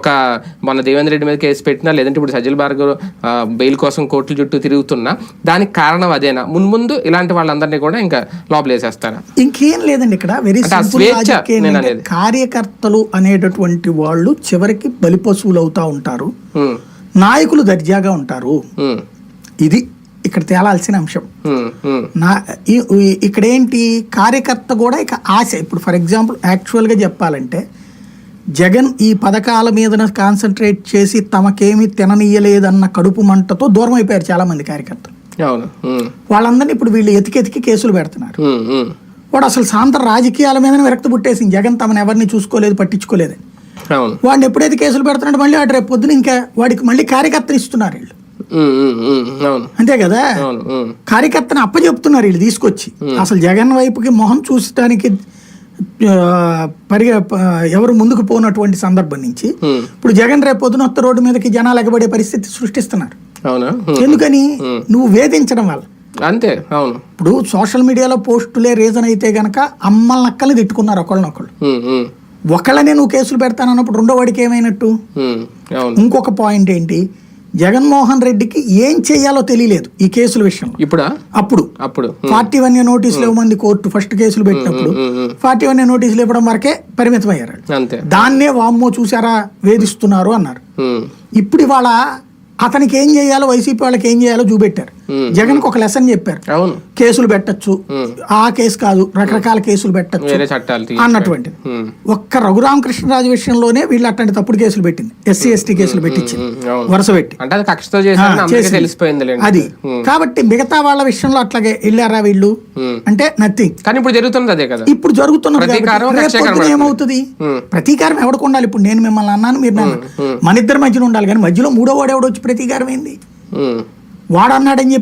ఒక మన దేవేంద్ర రెడ్డి మీద కేసు పెట్టినా లేదంటే ఇప్పుడు సజ్జల భార్గవ్ బెయిల్ కోసం కోర్టుల చుట్టూ తిరుగుతున్నా దానికి కారణం అదేనా? మున్ముందు ఇలాంటి వాళ్ళందరినీ కూడా ఇంకా లోపల వేసేస్తారా ఇంకేం లేదండి ఇక్కడ. Very simple. కార్యకర్తలు అనేటటువంటి వాళ్ళు చివరికి బలిపశువులు అవుతా ఉంటారు. నాయకులు దర్జాగా ఉంటారు. ఇది ఇక్కడ తేలాల్సిన అంశం. నా ఈ- ఈ- ఇక్కడ ఏంటి కార్యకర్త కూడా ఇక ఆశ. ఇప్పుడు ఫర్ ఎగ్జాంపుల్ యాక్చువల్గా చెప్పాలంటే జగన్ ఈ పథకాల మీద కాన్సన్ట్రేట్ చేసి తమకేమీ తిననీయలేదన్న కడుపు మంటతో దూరం అయిపోయారు చాలా మంది కార్యకర్తలు వాళ్ళందరినీ ఇప్పుడు వీళ్ళు ఎతికెతికి కేసులు పెడుతున్నారు. వాడు అసలు సాంతర రాజకీయాల మీదనే విరక్తి పుట్టేసింది. జగన్ తమను ఎవరిని చూసుకోలేదు పట్టించుకోలేదు. వాడిని ఎప్పుడైతే కేసులు పెడుతున్నాడు మళ్ళీ వాడు రేపు పొద్దున ఇంకా వాడికి మళ్ళీ కార్యకర్తలు ఇస్తున్నారు వీళ్ళు. అంతే కదా? కార్యకర్తను అప్పచెప్తున్నారు వీళ్ళు తీసుకొచ్చి. అసలు జగన్ వైపుకి మొహం చూసడానికి పరిగె ఎవరు ముందుకు పోనటువంటి సందర్భం నుంచి ఇప్పుడు జగన్ రేపు పొద్దున వస్తే రోడ్డు మీదకి జనాలు ఎగబడే పరిస్థితి సృష్టిస్తున్నారు. ఎందుకని? నువ్వు వేధించడం వల్ల. అంతే అవును. ఇప్పుడు సోషల్ మీడియాలో పోస్టులే రీజన్ అయితే గనక అమ్మల నక్కల్ని తిట్టుకున్నారు ఒకళ్ళనొకళ్ళు ఒకళ్ళనే నువ్వు కేసులు పెడతానన్నప్పుడు రెండో వాడికి ఏమైనట్టు? ఇంకొక పాయింట్ ఏంటి? జగన్మోహన్ రెడ్డికి ఏం చేయాలో తెలియలేదు ఈ కేసుల విషయంలో. ఇప్పుడా? అప్పుడు. అప్పుడు. ఫార్టీ వన్ నోటీసులు ఇవ్వమంది కోర్టు ఫస్ట్ కేసులు పెట్టినప్పుడు ఫార్టీ వన్ నోటీసులు ఇవ్వడం వరకే పరిమితం అయ్యారు వాళ్ళు. అంతే. దాన్నే వామ్మో చూసారా వేధిస్తున్నారు అన్నారు. ఇప్పుడు ఇవాళ అతనికి ఏం చేయాలో వైసీపీ వాళ్ళకి ఏం చేయాలో చూపెట్టారు. ఉమ్, జగన్కి ఒక లెసన్ చెప్పారు. కేసులు పెట్టచ్చు. ఆ కేసు కాదు రకరకాల కేసులు పెట్టచ్చు అన్నటువంటిది. ఉమ్, ఒక్క రఘురామకృష్ణరాజు విషయంలోనే వీళ్ళు అట్లాంటి తప్పుడు కేసులు పెట్టింది. ఎస్సీ ఎస్టీ కేసులు పెట్టించింది వరుస పెట్టి. అది కాబట్టి మిగతా వాళ్ళ విషయంలో అట్లాగే వెళ్ళారా వీళ్ళు? అంటే నథింగ్ కానీ ఇప్పుడు జరుగుతుంది అదే కదా. ఇప్పుడు జరుగుతున్నది. ఏమవుతుంది. ప్రతీకారం ఎవరికి ఉండాలి? ఇప్పుడు నేను మిమ్మల్ని అన్నాను మీరు నన్ను. మన ఇద్దరి మధ్యన ఉండాలి. కానీ మధ్యలో మూడో వాడు ఎవడొచ్చి ప్రతీకారం ఏంది? ఉమ్. వాడు అన్నాడని చెప్పి